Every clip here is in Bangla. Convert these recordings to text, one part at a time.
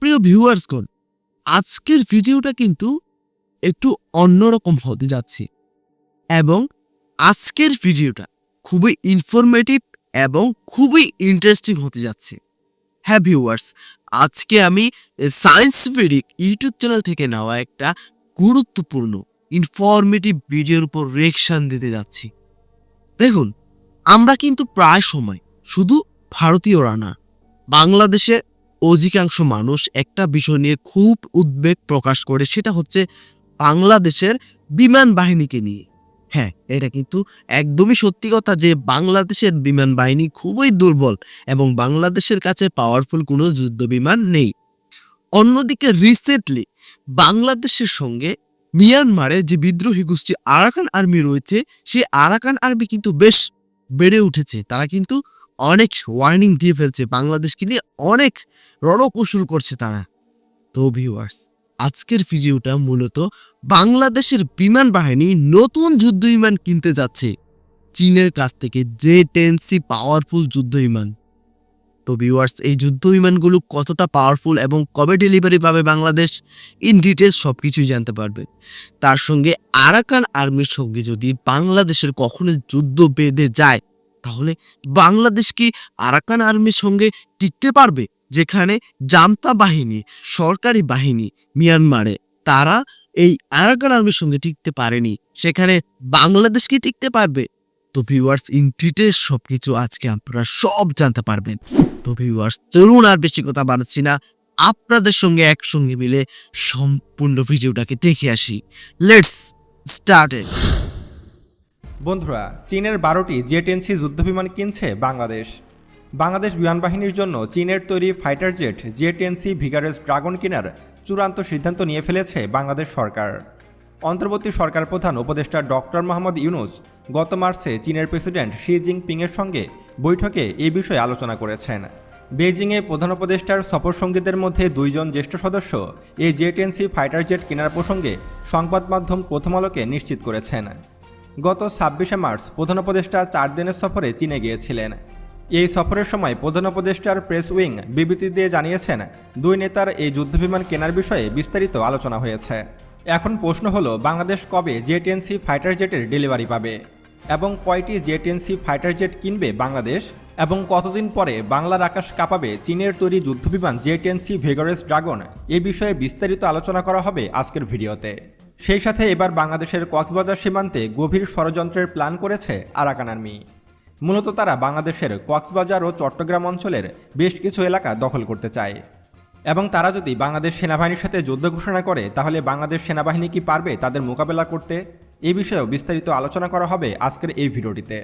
প্রিয় ভিউয়ার্সগণ আজকের ভিডিওটা কিন্তু একটু অন্যরকম হতে যাচ্ছে। এবং আজকের ভিডিওটা খুবই ইনফরমেটিভ এবং খুবই ইন্টারেস্টিং হতে যাচ্ছে। হ্যাঁ ভিউয়ার্স আজকে আমি সায়েন্স ফিডিক ইউটিউব চ্যানেল থেকে নেওয়া একটা গুরুত্বপূর্ণ ইনফরমেটিভ ভিডিওর উপর রিয়েকশন দিতে যাচ্ছি। দেখুন, আমরা কিন্তু প্রায় সময় শুধু ভারতীয়রা না, বাংলাদেশে অধিকাংশ মানুষ একটা বিষয় নিয়ে খুব উদ্বেগ প্রকাশ করে, সেটা হচ্ছে বাংলাদেশের বিমান বাহিনীকে নিয়ে। হ্যাঁ এটা কিন্তু একদমই সত্যি কথা যে বাংলাদেশের বিমান বাহিনী খুবই দুর্বল এবং বাংলাদেশের কাছে পাওয়ারফুল কোনো যুদ্ধ বিমান নেই। অন্যদিকে রিসেন্টলি বাংলাদেশের সঙ্গে মিয়ানমারে যে বিদ্রোহী গোষ্ঠী আরাকান আর্মি রয়েছে, সেই আরাকান আর্মি কিন্তু বেশ বেড়ে উঠেছে। তারা কিন্তু অনেক ওয়ার্নিং দিয়ে ফেলছে বাংলাদেশকে নিয়ে, অনেক রণকৌশল করছে তারা। তো ভিউয়ার্স আজকের ভিডিওটা মূলত বাংলাদেশের বিমান বাহিনী নতুন যুদ্ধ বিমান কিনতে যাচ্ছে। চীনের কাছ থেকে জে টেন সি পাওয়ারফুল যুদ্ধ বিমান। তো ভিউয়ার্স এই যুদ্ধ বিমানগুলো কতটা পাওয়ারফুল এবং কবে ডেলিভারি পাবে বাংলাদেশ ইন ডিটেলস সব কিছুই জানতে পারবে। তার সঙ্গে আরাকান আর্মির সঙ্গে যদি বাংলাদেশের কখনো যুদ্ধ বেঁধে যায় তাহলে বাংলাদেশ কি আরাকান আর্মির সঙ্গে টিকতে পারবে? যেখানে জান্তা বাহিনী, সরকারি বাহিনী মিয়ানমারে, তারা এই আরাকান আর্মির সঙ্গে টিকতে পারেনি। সেখানে বাংলাদেশ কি টিকতে পারবে? তো ভিউয়ার্স ইন ডিটেলস সব কিছু আজকে আপনারা সব জানতে পারবেন। তো ভিউয়ার্স চলুন আর বেশি কথা বাড়াচ্ছি না। আপনাদের সঙ্গে একসঙ্গে মিলে সম্পূর্ণ ভিডিওটাকে দেখে আসি। লেটস স্টার্টেড বন্ধুরা, চীনের বারোটি জেটেনসি যুদ্ধবিমান কিনছে বাংলাদেশ। বাংলাদেশ বিমান বাহিনীর জন্য চীনের তৈরি fighter jet J ten C Vigorous Dragon কেনার চূড়ান্ত সিদ্ধান্ত নিয়ে ফেলেছে বাংলাদেশ সরকার। অন্তর্বর্তী সরকার প্রধান উপদেষ্টা ডক্টর মোহাম্মদ ইউনুস গত মার্চে চীনের প্রেসিডেন্ট শি জিনপিংয়ের সঙ্গে বৈঠকে এই বিষয়ে আলোচনা করেছেন। বেজিংয়ে প্রধান উপদেষ্টার সফর সঙ্গীদের মধ্যে দুইজন জ্যেষ্ঠ সদস্য এই জেটেনসি ফাইটার জেট কেনার প্রসঙ্গে সংবাদ মাধ্যম প্রথম আলোকে নিশ্চিত করেছেন। গত ছাব্বিশে মার্চ প্রধান উপদেষ্টা চার দিনের সফরে চীনে গিয়েছিলেন। এই সফরের সময় প্রধান উপদেষ্টার প্রেস উইং বিবৃতি দিয়ে জানিয়েছেন, দুই নেতার এই যুদ্ধবিমান কেনার বিষয়ে বিস্তারিত আলোচনা হয়েছে। এখন প্রশ্ন হলো, বাংলাদেশ কবে জেটেনসি ফাইটার জেটের ডেলিভারি পাবে? এবং কয়টি জেটেনসি ফাইটার জেট কিনবে বাংলাদেশ? এবং কতদিন পরে বাংলার আকাশ কাঁপাবে চীনের তৈরি যুদ্ধবিমান জেটেনসি ভেগরেস ড্রাগন? এ বিষয়ে বিস্তারিত আলোচনা করা হবে আজকের ভিডিওতে। সেই সাথে এবার বাংলাদেশের কক্সবাজার সীমান্তে গভীর ষড়যন্ত্রের প্ল্যান করেছে আরাকান আর্মি। মূলত তারা বাংলাদেশের কক্সবাজার ও চট্টগ্রাম অঞ্চলের বেশ কিছু এলাকা দখল করতে চায়। এবং তারা যদি বাংলাদেশ সেনাবাহিনীর সাথে যুদ্ধ ঘোষণা করে, তাহলে বাংলাদেশ সেনাবাহিনী কি পারবে তাদের মোকাবেলা করতে? এই বিষয়েও বিস্তারিত আলোচনা করা হবে আজকের এই ভিডিওটিতে।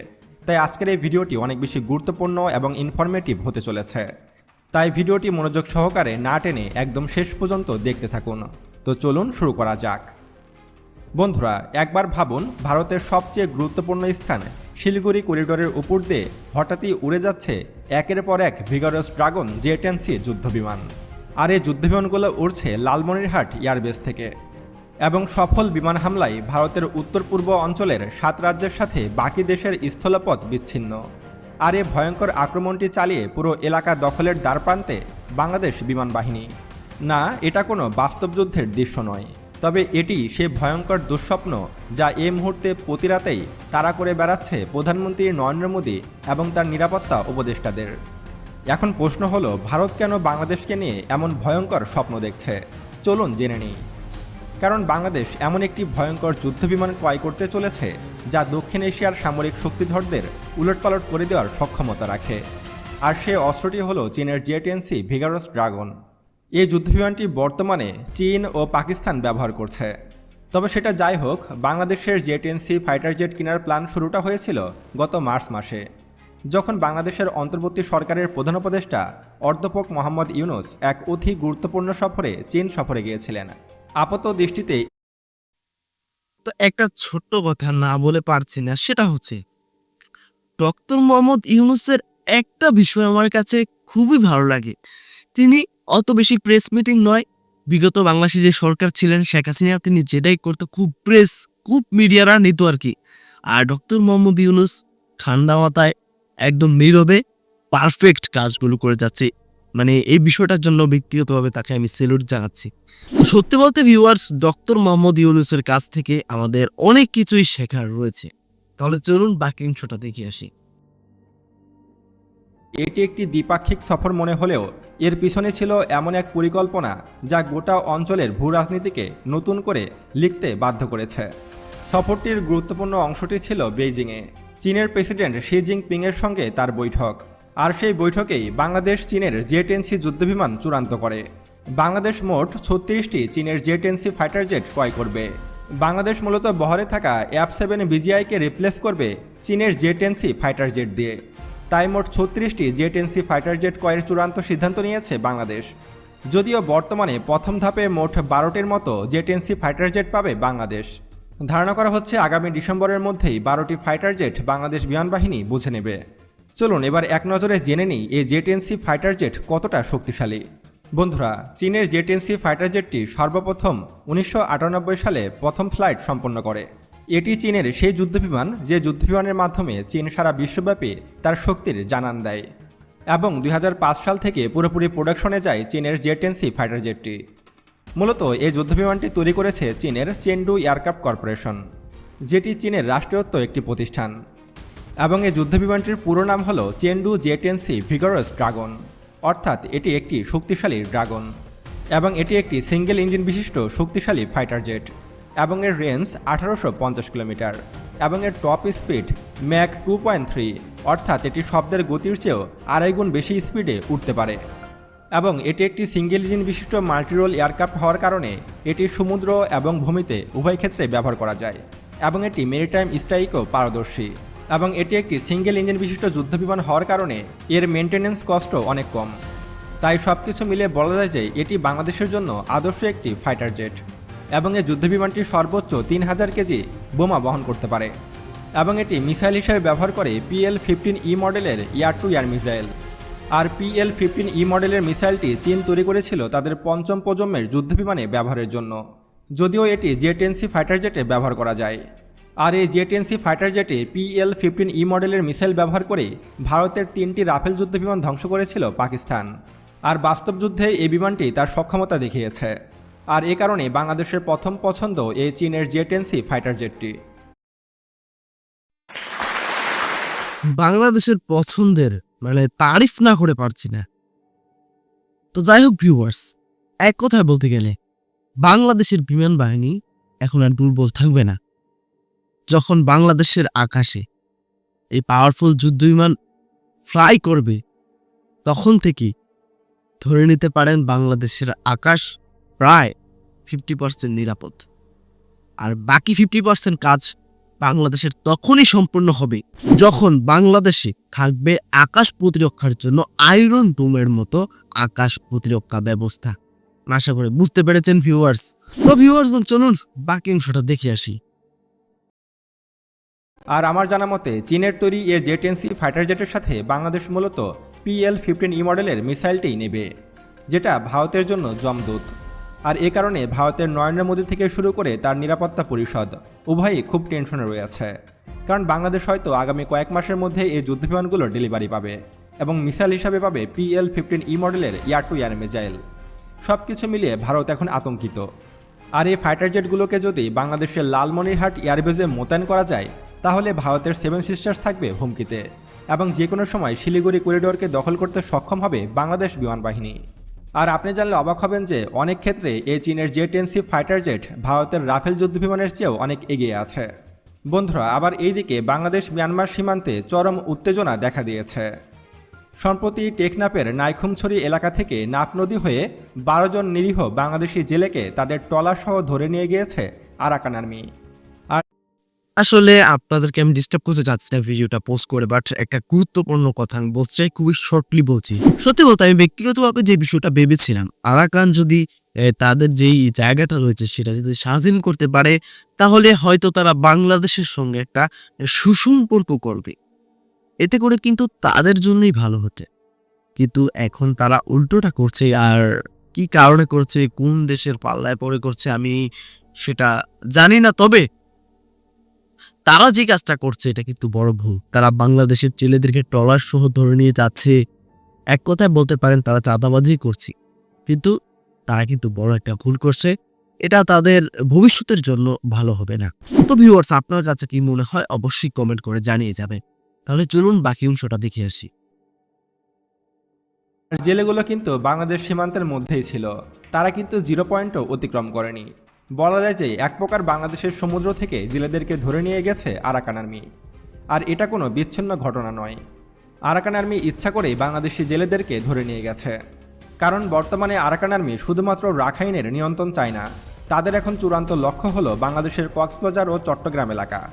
তাই আজকের এই ভিডিওটি অনেক বেশি গুরুত্বপূর্ণ এবং ইনফরমেটিভ হতে চলেছে। তাই ভিডিওটি মনোযোগ সহকারে না টেনে একদম শেষ পর্যন্ত দেখতে থাকুন। তো চলুন শুরু করা যাক। বন্ধুরা, একবার ভাবুন, ভারতের সবচেয়ে গুরুত্বপূর্ণ স্থান শিলিগুড়ি করিডোরের উপর দিয়ে হঠাৎই উড়ে যাচ্ছে একের পর এক ভিগারাস ড্রাগন জেটেন্সি যুদ্ধবিমান। আর এই যুদ্ধবিমানগুলো উড়ছে লালমনিরহাট এয়ারবেস থেকে। এবং সফল বিমান হামলায় ভারতের উত্তর পূর্ব অঞ্চলের সাত রাজ্যের সাথে বাকি দেশের স্থলপথ বিচ্ছিন্ন। আর এ ভয়ঙ্কর আক্রমণটি চালিয়ে পুরো এলাকা দখলের দ্বারপ্রান্তে বাংলাদেশ বিমান বাহিনী। না, এটা কোনো বাস্তব যুদ্ধের দৃশ্য নয়। তবে এটি সে ভয়ঙ্কর দুঃস্বপ্ন যা এই মুহূর্তে প্রতি রাতেই তাড়া করে বেড়াচ্ছে প্রধানমন্ত্রী নরেন্দ্র মোদী এবং তার নিরাপত্তা উপদেষ্টাদের। এখন প্রশ্ন হলো, ভারত কেন বাংলাদেশকে নিয়ে এমন ভয়ঙ্কর স্বপ্ন দেখছে? চলুন জেনে নিই। কারণ বাংলাদেশ এমন একটি ভয়ঙ্কর যুদ্ধবিমান ক্রয় করতে চলেছে যা দক্ষিণ এশিয়ার সামরিক শক্তিধরদের উলটপালট করে দেওয়ার সক্ষমতা রাখে। আর সে অস্ত্রটি হলো চীনের জিএটিএনসি ভিগারস ড্রাগন। এই যুদ্ধবিমানটি বর্তমানে চীন ও পাকিস্তান ব্যবহার করছে। তবে সেটা যাই হোক, বাংলাদেশের J ten C fighter jet কেনার প্ল্যান শুরুটা হয়েছিল গত মার্চ মাসে, যখন বাংলাদেশের অন্তর্বর্তী সরকারের প্রধান উপদেষ্টা অর্ধপক মোহাম্মদ ইউনুস এক অতি গুরুত্বপূর্ণ সফরে চীন সফরে গিয়েছিলেন। আপাত দৃষ্টিতে তো একটা ছোট্ট কথা না বলে পারছি না, সেটা হচ্ছে, ডক্টর মোহাম্মদ ইউনুসের একটা বিষয় আমার কাছে খুবই ভালো লাগে। তিনি অত বেশি প্রেস মিটিং নয়। বিগত বাংলাদেশে যে সরকার ছিলেন, শেখ হাসিনা, তিনি যেটাই করতো খুব প্রেস খুব মিডিয়ারা নিত আর কি। আর ডক্টর মোহাম্মদ ইউনুস ঠান্ডা মাথায় একদম নীরবে পারফেক্ট কাজগুলো করে যাচ্ছে। মানে এই বিষয়টার জন্য ব্যক্তিগতভাবে তাকে আমি সেলুট জানাচ্ছি। সত্যি বলতে ভিউয়ার্স ডক্টর মোহাম্মদ ইউনুসের কাছ থেকে আমাদের অনেক কিছুই শেখার রয়েছে। তাহলে চলুন বাকি অংশটা দেখে আসি। এটি একটি দ্বিপাক্ষিক সফর মনে হলেও এর পিছনে ছিল এমন এক পরিকল্পনা যা গোটা অঞ্চলের ভূ রাজনীতিকে নতুন করে লিখতে বাধ্য করেছে। সফরটির গুরুত্বপূর্ণ অংশটি ছিল বেইজিংয়ে। চীনের প্রেসিডেন্ট শি জিনপিংয়ের সঙ্গে তার বৈঠক। আর সেই বৈঠকেই বাংলাদেশ চীনের জেট এনসি যুদ্ধবিমান চূড়ান্ত করে। বাংলাদেশ মোট ছত্রিশটি চীনের জেট এনসি ফাইটার জেট ক্রয় করবে। বাংলাদেশ মূলত বহরে থাকা অ্যাপ সেভেন বিজিআইকে রিপ্লেস করবে চীনের জেট এনসি ফাইটার জেট দিয়ে। তাই মোট ছত্রিশটি জেট এনসি ফাইটার জেট ক্রয়ের চূড়ান্ত সিদ্ধান্ত নিয়েছে বাংলাদেশ। যদিও বর্তমানে প্রথম ধাপে মোট বারোটির মতো জেট এনসি ফাইটার জেট পাবে বাংলাদেশ। ধারণা করা হচ্ছে আগামী ডিসেম্বরের মধ্যেই বারোটি ফাইটার জেট বাংলাদেশ বিমান বাহিনী বুঝে নেবে। চলুন এবার এক নজরে জেনে নিই এই জেট এনসি ফাইটার জেট কতটা শক্তিশালী। বন্ধুরা, চীনের জেট এনসি ফাইটার জেটটি সর্বপ্রথম উনিশশো আটানব্বই সালে প্রথম ফ্লাইট সম্পন্ন করে। এটি চীনের সেই যুদ্ধবিমান যে যুদ্ধবিমানের মাধ্যমে চীন সারা বিশ্বব্যাপী তার শক্তির জানান দেয় এবং দুই হাজার পাঁচ সাল থেকে পুরোপুরি প্রোডাকশনে যায় চীনের জেট এনসি ফাইটার জেটটি। মূলত এই যুদ্ধবিমানটি তৈরি করেছে চীনের চেন্ডু এয়ারক্রাফট কর্পোরেশন, যেটি চীনের রাষ্ট্রীয়ত্ব একটি প্রতিষ্ঠান। এবং এই যুদ্ধবিমানটির পুরো নাম হল চেন্ডু জেটেন্সি ভিগরাস ড্রাগন, অর্থাৎ এটি একটি শক্তিশালী ড্রাগন এবং এটি একটি সিঙ্গেল ইঞ্জিন বিশিষ্ট শক্তিশালী ফাইটার জেট। এবং এর রেঞ্জ আঠারোশো পঞ্চাশ কিলোমিটার। এবং এর top speed Mach two point three অর্থাৎ এটি শব্দের গতির চেয়েও আড়াই গুণ বেশি স্পিডে উঠতে পারে। এবং এটি একটি সিঙ্গেল ইঞ্জিন বিশিষ্ট মাল্টিরোল এয়ারক্রাফট হওয়ার কারণে এটি সমুদ্র এবং ভূমিতে উভয় ক্ষেত্রে ব্যবহার করা যায়। এবং এটি মেরিটাইম স্ট্রাইকও পারদর্শী। এবং এটি একটি সিঙ্গেল ইঞ্জিন বিশিষ্ট যুদ্ধবিমান হওয়ার কারণে এর মেনটেন্যান্স কস্টও অনেক কম। তাই সব কিছু মিলে বলা যায় যে এটি বাংলাদেশের জন্য আদর্শ একটি ফাইটার জেট এবং এই যুদ্ধবিমানটি সর্বোচ্চ তিন হাজার কেজি বোমা বহন করতে পারে। এবং এটি মিসাইল হিসেবে ব্যবহার করে পিএল ফিফটিন ই মডেলের ইয়ার টু ইয়ার মিসাইল। আর পিএল ফিফটিন ই মডেলের মিসাইলটি চীন তৈরি করেছিল তাদের পঞ্চম প্রজন্মের যুদ্ধ যুদ্ধবিমানে ব্যবহারের জন্য। যদিও এটি জেটেন্সি ফাইটার জেটে ব্যবহার করা যায়। আর এই জেটেন্সি ফাইটার জেটে পিএল ফিফটিন ই মডেলের মিসাইল ব্যবহার করে ভারতের তিনটি রাফেল যুদ্ধবিমান ধ্বংস করেছিল পাকিস্তান। আর বাস্তব যুদ্ধে এই বিমানটি তার সক্ষমতা দেখিয়েছে। আর এ কারণে বাংলাদেশের প্রথম পছন্দ এই চীনের জেটেন্সি ফাইটার জেটটি। বাংলাদেশের পছন্দের মানে তারিফ না করে পারছি না। তো যাই হোক ভিউয়ার্স এক কথায় বলতে গেলে, বাংলাদেশের বিমান বাহিনী এখন আর দুর্বল থাকবে না। যখন বাংলাদেশের আকাশে এই পাওয়ারফুল যুদ্ধ বিমান ফ্লাই করবে, তখন থেকেই ধরে নিতে পারেন বাংলাদেশের আকাশ প্রায় ফিফটি পার্সেন্ট নিরাপদ। আর বাকি ফিফটি পার্সেন্ট কাজ বাংলাদেশের তখনই সম্পূর্ণ হবে যখন বাংলাদেশে থাকবে আকাশ প্রতিরক্ষার জন্য আয়রন ডোমের মতো আকাশ প্রতিরক্ষা ব্যবস্থা। আশা করে বুঝতে পেরেছেন ভিউয়ার্স তো ভিউয়ার্স চলুন বাকি অংশটা দেখে আসি। আর আমার জানা মতে, চীনের তৈরি এ জেটেন্সি ফাইটার জেটের সাথে বাংলাদেশ মূলত পিএল ফিফটিন ই মডেলের মিসাইলটিই নেবে, যেটা ভারতের জন্য জমদূত। আর এ কারণে ভারতের নরেন্দ্র মোদী থেকে শুরু করে তার নিরাপত্তা পরিষদ, উভয়ই খুব টেনশনে রয়েছে। কারণ বাংলাদেশ হয়তো আগামী কয়েক মাসের মধ্যে এই যুদ্ধবিমানগুলোর ডেলিভারি পাবে এবং মিসাইল হিসাবে পাবে পিএল ফিফটিন ই মডেলের এয়ার টু ইয়ার মিসাইল। সব কিছু মিলিয়ে ভারত এখন আতঙ্কিত। আর এই ফাইটার জেটগুলোকে যদি বাংলাদেশের লালমনিরহাট এয়ারবেজে মোতায়েন করা যায়, তাহলে ভারতের সেভেন সিস্টার্স থাকবে হুমকিতে এবং যে কোনো সময় শিলিগুড়ি করিডোরকে দখল করতে সক্ষম হবে বাংলাদেশ বিমান বাহিনী। আর আপনি জানলে অবাক হবেন যে অনেক ক্ষেত্রে এই চীনের J ten C fighter jet ভারতের রাফেল যুদ্ধবিমানের চেয়েও অনেক এগিয়ে আছে। বন্ধুরা, আবার এইদিকে বাংলাদেশ মিয়ানমার সীমান্তে চরম উত্তেজনা দেখা দিয়েছে। সম্প্রতি টেকনাপের নাইখুমছড়ি এলাকা থেকে নাপ নদী হয়ে বারো জন নিরীহ বাংলাদেশি জেলেকে তাদের টলাসহ ধরে নিয়ে গিয়েছে আরাকান আর্মি। আসলে আপনাদেরকে আমি ডিস্টার্ব করতে চাচ্ছি না ভিডিওটা পোস্ট করে বাট একটা গুরুত্বপূর্ণ কথা আমি বলতে চাই, খুবই শর্টলি বলছি। সত্যি বলতে আমি ব্যক্তিগতভাবে যে বিষয়টা ভেবেছিলাম, আরাকান যদি তাদের যেই জায়গাটা রয়েছে সেটা যদি স্বাধীন করতে পারে, তাহলে হয়তো তারা বাংলাদেশের সঙ্গে একটা সুসম্পর্ক করবে। এতে করে কিন্তু তাদের জন্যই ভালো হতে। কিন্তু এখন তারা উল্টোটা করছে, আর কি কারণে করছে, কোন দেশের পাল্লায় পড়ে করছে আমি সেটা জানি না। তবে তারা যে কাজটা করছে, এটা কিন্তু বড় ভুল। তারা বাংলাদেশের ছেলেদেরকে ট্রলার সহ ধরে নিয়ে যাচ্ছে। এক কথায় বলতে পারেন, তারা চাঁদাবাজি করছি। কিন্তু তারা কিন্তু বড় একটা ভুল করছে। এটা তাদের ভবিষ্যতের জন্য ভালো হবে না। তো ভিউয়ার্স আপনার কাছে কি মনে হয়? অবশ্যই কমেন্ট করে জানিয়ে যাবে তাহলে চলুন বাকি অংশটা দেখে আসি। জেলেগুলো কিন্তু বাংলাদেশ সীমান্তের মধ্যেই ছিল। তারা কিন্তু জিরো পয়েন্টও অতিক্রম করেনি। বলা যায় যে এক প্রকার বাংলাদেশের সমুদ্র থেকে জেলেদেরকে ধরে নিয়ে গেছে আরাকান আর্মি। আর এটা কোনো বিচ্ছিন্ন ঘটনা নয়। আরাকান আর্মি ইচ্ছা করেই বাংলাদেশি জেলেদেরকে ধরে নিয়ে গেছে। কারণ বর্তমানে আরাকান আর্মি শুধুমাত্র রাখাইনের নিয়ন্ত্রণ চায় না, তাদের এখন চূড়ান্ত লক্ষ্য হলো বাংলাদেশের কক্সবাজার ও চট্টগ্রাম এলাকা।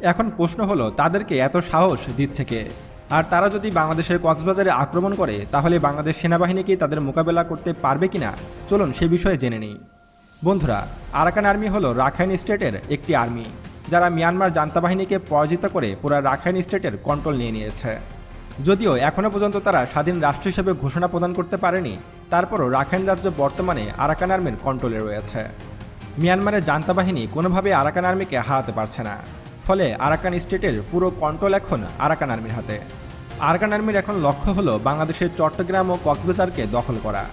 এখন প্রশ্ন হলো, তাদেরকে এত সাহস দিচ্ছে কে? আর তারা যদি বাংলাদেশের কক্সবাজারে আক্রমণ করে, তাহলে বাংলাদেশ সেনাবাহিনী কি তাদের মোকাবেলা করতে পারবে কিনা? চলুন সে বিষয়ে জেনে নিই। বন্ধুরা, আরাকান আর্মি হলো রাখাইন স্টেটের একটি আর্মি, যারা মিয়ানমার জান্তা বাহিনীকে পরাজিত করে পুরো রাখাইন স্টেটের কন্ট্রোল নিয়ে নিয়েছে। যদিও এখনও পর্যন্ত তারা স্বাধীন রাষ্ট্র হিসেবে ঘোষণা প্রদান করতে পারেনি, তারপরও রাখাইন রাজ্য বর্তমানে আরাকান আর্মির কন্ট্রোলে রয়েছে। মিয়ানমারের জান্তা বাহিনী কোনোভাবে আরাকান আর্মিকে হারাতে পারছে না, ফলে আরাকান স্টেটের পুরো কন্ট্রোল এখন আরাকান আর্মির হাতে। আরাকান আর্মির এখন লক্ষ্য হলো বাংলাদেশের চট্টগ্রাম ও কক্সবাজারকে দখল করা।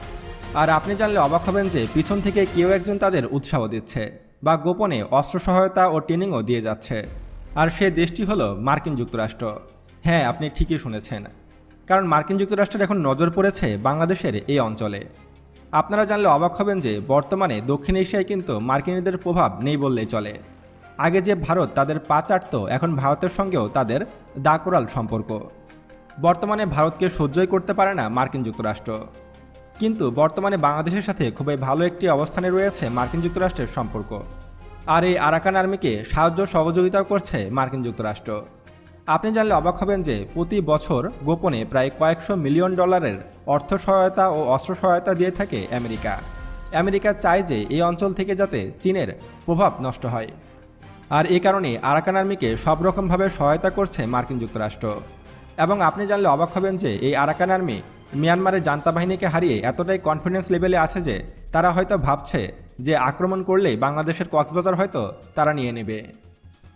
আর আপনি জানলে অবাক হবেন যে পিছন থেকে কেউ একজন তাদের উৎসাহ দিচ্ছে বা গোপনে অস্ত্র সহায়তা ও ট্রেনিংও দিয়ে যাচ্ছে। আর সে দেশটি হলো মার্কিন যুক্তরাষ্ট্র। হ্যাঁ আপনি ঠিকই শুনেছেন। কারণ মার্কিন যুক্তরাষ্ট্রের এখন নজর পড়েছে বাংলাদেশের এই অঞ্চলে। আপনারা জানলে অবাক হবেন যে বর্তমানে দক্ষিণ এশিয়ায় কিন্তু মার্কিনীদের প্রভাব নেই বললেই চলে। আগে যে ভারত তাদের পা চাটত এখন ভারতের সঙ্গেও তাদের দাকরাল সম্পর্ক। বর্তমানে ভারতকে সহ্যই করতে পারে না মার্কিন যুক্তরাষ্ট্র। কিন্তু বর্তমানে বাংলাদেশের সাথে খুবই ভালো একটি অবস্থানে রয়েছে মার্কিন যুক্তরাষ্ট্রের সম্পর্ক। আর এই আরাকান আর্মিকে সাহায্য সহযোগিতাও করছে মার্কিন যুক্তরাষ্ট্র। আপনি জানলে অবাক হবেন যে প্রতি বছর গোপনে প্রায় কয়েকশো মিলিয়ন ডলারের অর্থ সহায়তা ও অস্ত্র সহায়তা দিয়ে থাকে আমেরিকা। আমেরিকা চায় যে এই অঞ্চল থেকে যাতে চীনের প্রভাব নষ্ট হয়। আর এই কারণে আরাকান আর্মিকে সব রকমভাবে সহায়তা করছে মার্কিন যুক্তরাষ্ট্র। এবং আপনি জানলে অবাক হবেন যে এই আরাকান আর্মি মিয়ানমারের জান্তা বাহিনীকে হারিয়ে এতটাই কনফিডেন্স লেভেলে আছে যে, তারা হয়তো ভাবছে যে আক্রমণ করলেই বাংলাদেশের কক্সবাজার হয়তো তারা নিয়ে নেবে।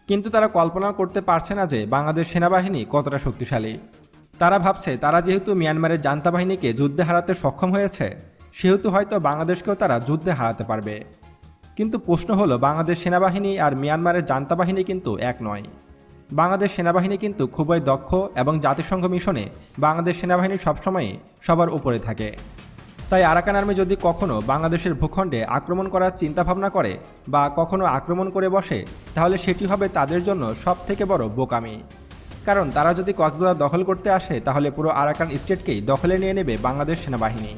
কিন্তু তারা কল্পনা করতে পারছে না যে, বাংলাদেশ সেনাবাহিনী কতটা শক্তিশালী। তারা ভাবছে, তারা যেহেতু মিয়ানমারের জান্তা বাহিনীকে যুদ্ধে হারাতে সক্ষম হয়েছে, সেহেতু হয়তো বাংলাদেশকেও তারা যুদ্ধে হারাতে পারবে। কিন্তু প্রশ্ন হলো, বাংলাদেশ সেনাবাহিনী আর মিয়ানমারের জান্তা বাহিনী কিন্তু এক নয়। বাংলাদেশ সেনাবাহিনী কিন্তু খুবই দক্ষ এবং জাতিসংঘ মিশনে বাংলাদেশ সেনাবাহিনী সবসময়ই সবার উপরে থাকে। তাই আরাকান আর্মি যদি কখনো বাংলাদেশের ভূখণ্ডে আক্রমণ করার চিন্তাভাবনা করে বা কখনো আক্রমণ করে বসে, তাহলে সেটি হবে তাদের জন্য সব থেকে বড় বোকামি। কারণ তারা যদি কক্সবাজার দখল করতে আসে, তাহলে পুরো আরাকান স্টেটকেই দখলে নিয়ে নেবে বাংলাদেশ সেনাবাহিনী।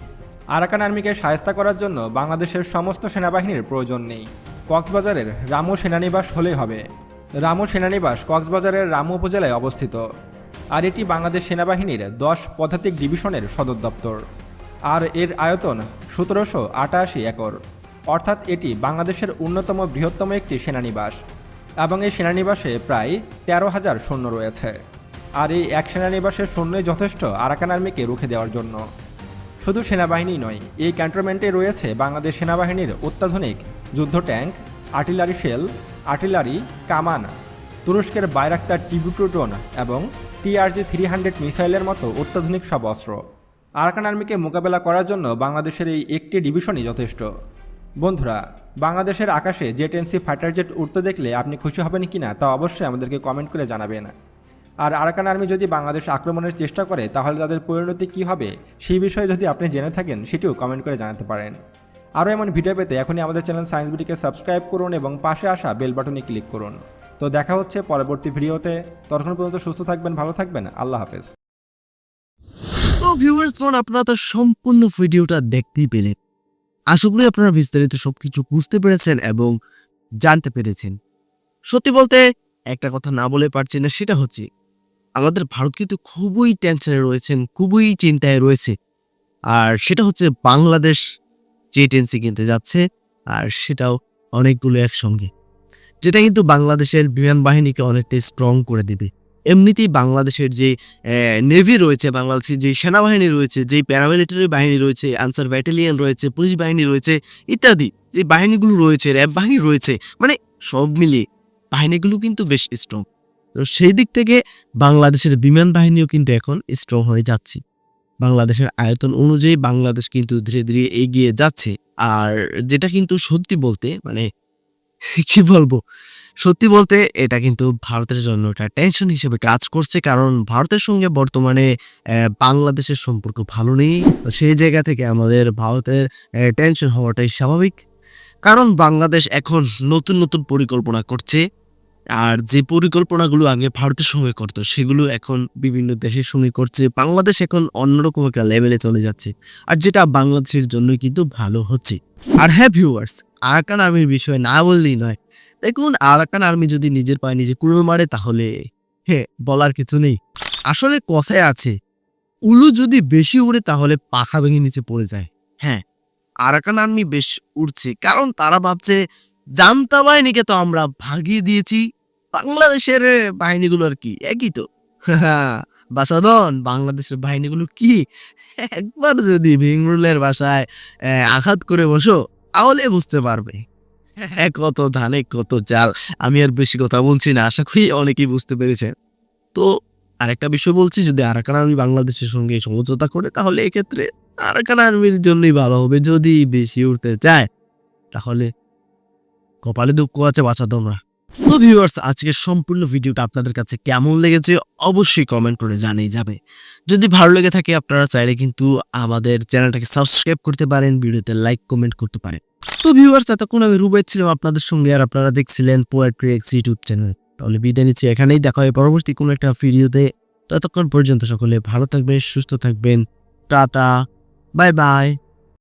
আরাকান আর্মিকে সায়স্তা করার জন্য বাংলাদেশের সমস্ত সেনাবাহিনীর প্রয়োজন নেই। কক্সবাজারের রামু সেনানিবাস হলেই হবে। রামু সেনানিবাস, কক্সবাজারের রামু উপজেলায় অবস্থিত। আর এটি বাংলাদেশ সেনাবাহিনীর দশ পদাতিক ডিভিশনের সদর দপ্তর। আর এর আয়তন সতেরোশো আটাশি একর। অর্থাৎ এটি বাংলাদেশের অন্যতম বৃহত্তম একটি সেনানিবাস এবং এই সেনানিবাসে প্রায় তেরো হাজার সৈন্য রয়েছে। আর এই এক সেনানিবাসের সৈন্যই যথেষ্ট আরাকান আর্মিকে রুখে দেওয়ার জন্য। শুধু সেনাবাহিনী নয়, এই ক্যান্টনমেন্টে রয়েছে বাংলাদেশ সেনাবাহিনীর অত্যাধুনিক যুদ্ধ ট্যাঙ্ক, আর্টিলারি শেল আর্টিলারি, কামান, তুরস্কের বাইরাক্তার ড্রোন এবং টিআরজি থ্রি হান্ড্রেড মিসাইলের মতো অত্যাধুনিক সব অস্ত্র। আরাকান আর্মিকে মোকাবেলা করার জন্য বাংলাদেশের এই একটি ডিভিশনই যথেষ্ট। বন্ধুরা, বাংলাদেশের আকাশে জেট এনসি ফাইটার জেট উঠতে দেখলে আপনি খুশি হবেন কি না তা অবশ্যই আমাদেরকে কমেন্ট করে জানাবেন। আর আরাকান আর্মি যদি বাংলাদেশ আক্রমণের চেষ্টা করে, তাহলে তাদের পরিণতি কী হবে, সেই বিষয়ে যদি আপনি জেনে থাকেন, সেটিও কমেন্ট করে জানাতে পারেন। আরও এমন ভিডিও পেতে এখনই আমাদের চ্যানেল সায়েন্স বিটিকে সাবস্ক্রাইব করুন এবং পাশে আসা বেল বাটনে ক্লিক করুন। তো দেখা হচ্ছে পরবর্তী ভিডিওতে। ততক্ষণ পর্যন্ত সুস্থ থাকবেন, ভালো থাকবেন। আল্লাহ হাফেজ। তো ভিউয়ার্স আপনারা তো সম্পূর্ণ ভিডিওটা দেখতেই পেলেন। আশা করি আপনারা বিস্তারিত সবকিছু বুঝতে পেরেছেন এবং জানতে পেরেছেন। সত্যি বলতে, একটা কথা না বলে পারছি না, সেটা হচ্ছে, আমাদের ভারত কিন্তু খুবই টেনশনে রয়েছেন, খুবই চিন্তায় রয়েছে। আর সেটা হচ্ছে বাংলাদেশ টেন্সি কিনতে যাচ্ছে, আর সেটাও অনেকগুলো একসঙ্গে। যেটা কিন্তু বাংলাদেশের বিমান বাহিনীকে অনেকটাই স্ট্রং করে দেবে। এমনিতেই বাংলাদেশের যে নেভি রয়েছে বাংলাদেশের যে সেনাবাহিনী রয়েছে, যে প্যারামিলিটারি বাহিনী রয়েছে আনসার ব্যাটালিয়ন রয়েছে, পুলিশ বাহিনী রয়েছে, ইত্যাদি, যে বাহিনীগুলো রয়েছে র্যাব বাহিনী রয়েছে মানে সব মিলিয়ে বাহিনীগুলো কিন্তু বেশ স্ট্রং তো সেই দিক থেকে বাংলাদেশের বিমান বাহিনীও কিন্তু এখন স্ট্রং হয়ে যাচ্ছে। বাংলাদেশের আয়তন অনুযায়ী বাংলাদেশ কিন্তু ধীরে ধীরে এগিয়ে যাচ্ছে। আর যেটা কিন্তু সত্যি বলতে মানে কি বলব? সত্যি বলতে এটা কিন্তু ভারতের জন্য একটা টেনশন হিসেবে কাজ করছে, কারণ ভারতের সঙ্গে বর্তমানে বাংলাদেশের সম্পর্ক ভালো নেই। সেই জায়গা থেকে আমাদের ভারতের টেনশন হওয়াটাই স্বাভাবিক। কারণ বাংলাদেশ এখন নতুন নতুন পরিকল্পনা করছে। আর যে পরিকল্পনাগুলো আগে ভারতের সঙ্গে করতো, সেগুলো এখন বিভিন্ন দেশের সঙ্গে করছে। বাংলাদেশ এখন অন্যরকম একটা লেভেলে চলে যাচ্ছে। আর যেটা বাংলাদেশের জন্য কিন্তু ভালো হচ্ছে। আর হ্যাঁ ভিউয়ার্স আরাকান আর্মির বিষয়ে না বললেই নয়। দেখুন, আরাকান আর্মি যদি নিজের পায়ে নিজে কুড়ুল মারে, তাহলে হ্যাঁ বলার কিছু নেই। আসলে কথায় আছে, উলু যদি বেশি উড়ে, তাহলে পাখা ভেঙে নিচে পড়ে যায়। হ্যাঁ আরাকান আর্মি বেশ উড়ছে, কারণ তারা ভাবছে জানতা বাহিনীকে তো আমরা ভাগিয়ে দিয়েছি। বাংলাদেশের বাহিনীগুলো আর কি, একই তো। বাসাদন, বাংলাদেশের বাহিনীগুলো কি? একবার যদি ভিংরুলের বাসায় আঘাত করে বসো, তাহলে বুঝতে পারবে। কত ধানে, কত চাল আমি আর বেশি কথা বলছি না, আশা করি অনেকেই বুঝতে পেরেছেন। তো আরেকটা বিষয় বলছি, যদি আরাকান আর্মি বাংলাদেশের সঙ্গে সমঝোতা করে, তাহলে এক্ষেত্রে আরাকান আর্মির জন্যই ভালো হবে। যদি বেশি উঠতে চায়, তাহলে কপালে দুঃখ আছে বাঁচা তোমরা। তো ভিউয়ার্স আজকের সম্পূর্ণ ভিডিওটা আপনাদের কাছে কেমন লেগেছে অবশ্যই কমেন্ট করে জানিয়ে যাবে। যদি ভালো লেগে থাকে, আপনারা চাইলে কিন্তু আমাদের চ্যানেলটাকে সাবস্ক্রাইব করতে পারেন, ভিডিওতে লাইক কমেন্ট করতে পারেন। তো ভিউয়ার্স এতক্ষণ আমি রুবাই ছিলাম আপনাদের সঙ্গে, আর আপনারা দেখছিলেন পোয়েট্রি এক্স ইউটিউব চ্যানেল তাহলে বিদায় নিচ্ছি এখানেই, দেখা হয় পরবর্তী কোনো একটা ভিডিওতে ততক্ষণ পর্যন্ত সকলে ভালো থাকবেন, সুস্থ থাকবেন। Tata bye bye